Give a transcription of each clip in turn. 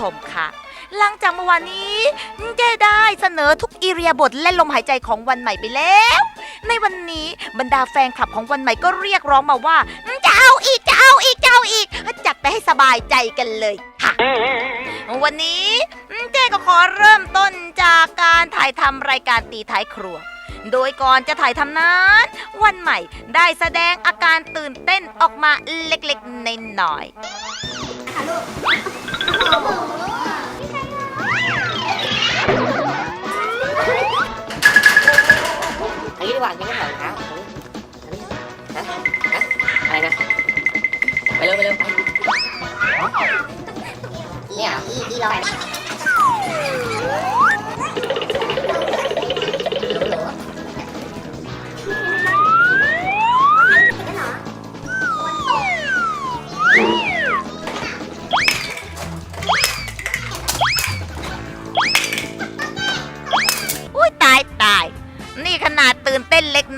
ชมค่ะ หลังจากเมื่อวานนี้เจได้เสนอทุกอิเรียาบทและลมหายใจของวันใหม่ไปแล้ว ในวันนี้บรรดาแฟนคลับของวันใหม่ก็เรียกร้องมาว่าจะเอาอีกจะเอาอีกจะเอาอีกจัดไปให้สบายใจกันเลยค่ะ วันนี้เจก็ขอเริ่มต้นจากการถ่ายทำรายการตีท้ายครัวโดยก่อนจะถ่ายทำนั้น วันใหม่ได้แสดงอาการตื่นเต้นออกมาเล็กๆในน้อยๆ อันนี้ดีกว่าอันนี้ไม่ถอดรองเท้าอันนี้ฮะฮะอะไรนะ ไปเร็วไปเร็วไปเนี่ยอีอีลอย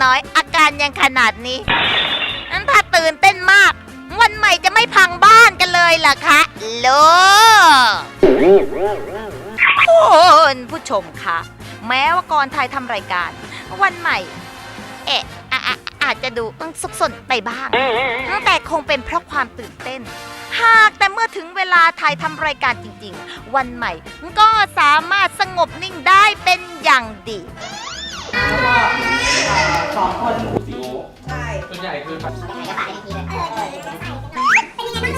น้อย อาการยังขนาดนี้งั้นถ้าตื่นเต้นมาก วันใหม่จะไม่พังบ้านกันเลยเหรอคะโลคุณผู้ชมคะแม้ว่าก่อนถ่ายทำรายการ วันใหม่ เอะอะออาจจะดูสุกสนไปบ้าง แต่คงเป็นเพราะความตื่นเต้น หากแต่เมื่อถึงเวลาถ่ายทำรายการจริงๆ วันใหม่ก็สามารถสงบนิ่งได้เป็นอย่างดี ส่วนใหญ่คือให้ก่อนให้ก่อนมาใหม่เดี๋ยวให้ไป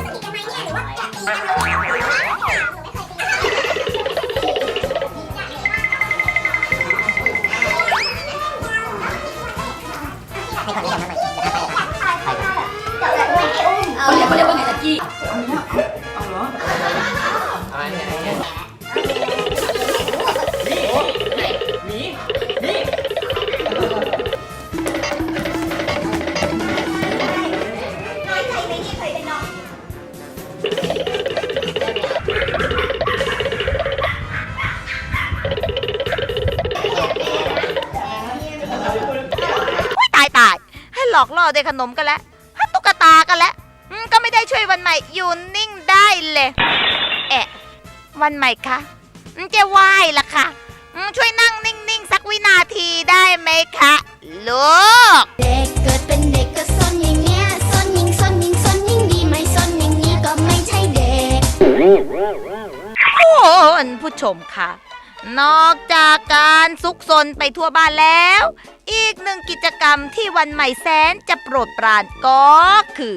เขาเรียกเขาเรียกว่าไงตะกี้ อุ๊ยตายตายให้หลอกล่อด้วยขนมกันแล้วให้ตุ๊กตากันแล้วอืมก็ไม่ได้ช่วยวันใหม่อยู่นิ่งได้เลยแอะวันใหม่คะอืมจะไหว้ละค่ะอืมช่วยนั่งนิ่งๆสักวินาทีได้ไหมคะลูก ชมค่ะนอกจากการซุกซนไปทั่วบ้านแล้ว อีกหนึ่งกิจกรรมที่วันใหม่แสนจะโปรดปรานก็คือ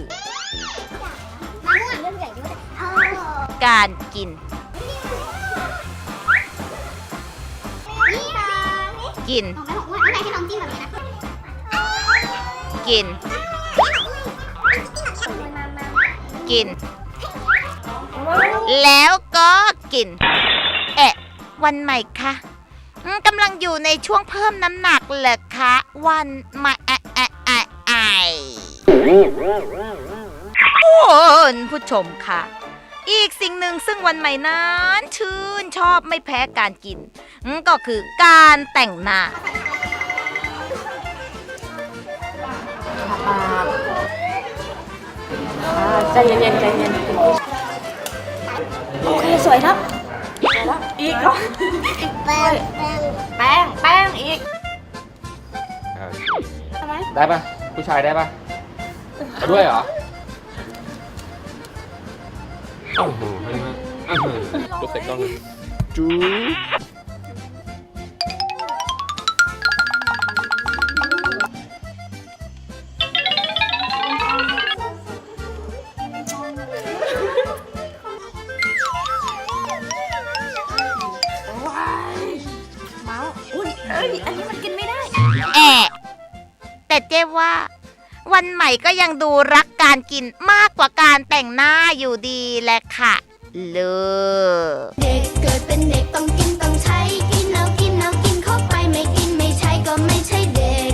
การกิน กิน กิน กิน แล้วก็กิน วันใหม่คะอืมกำลังอยู่ในช่วงเพิ่มน้ำหนักเหรอคะ วันใหม่อะอะอะไอคุณผู้ชมค่ะ อีกสิ่งหนึ่งซึ่งวันใหม่นั้นชื่นชอบไม่แพ้การกิน ก็คือการแต่งหน้าใจเย็นๆใจเย็นโอเค สวยครับ สวยแล้วอีกเหรอแป้งแป้งอีกทำไมได้ปะผู้ชายได้ปะเอาด้วยเหรอโอ้โหอื้อหือลูกเซ็กต้องจู ยเอ้ยอันนี้มันกินไม่ได้แอะแต่เจ๊ว่า วันใหม่ก็ยังดูรักการกินมากกว่าการแต่งหน้าอยู่ดีแหละค่ะ เลิกเด็กเกิดเป็นเด็กต้องกินต้องใช้ กินเอากินเอากินเข้าไปไม่กินไม่ใช้ก็ไม่ใช่เด็ก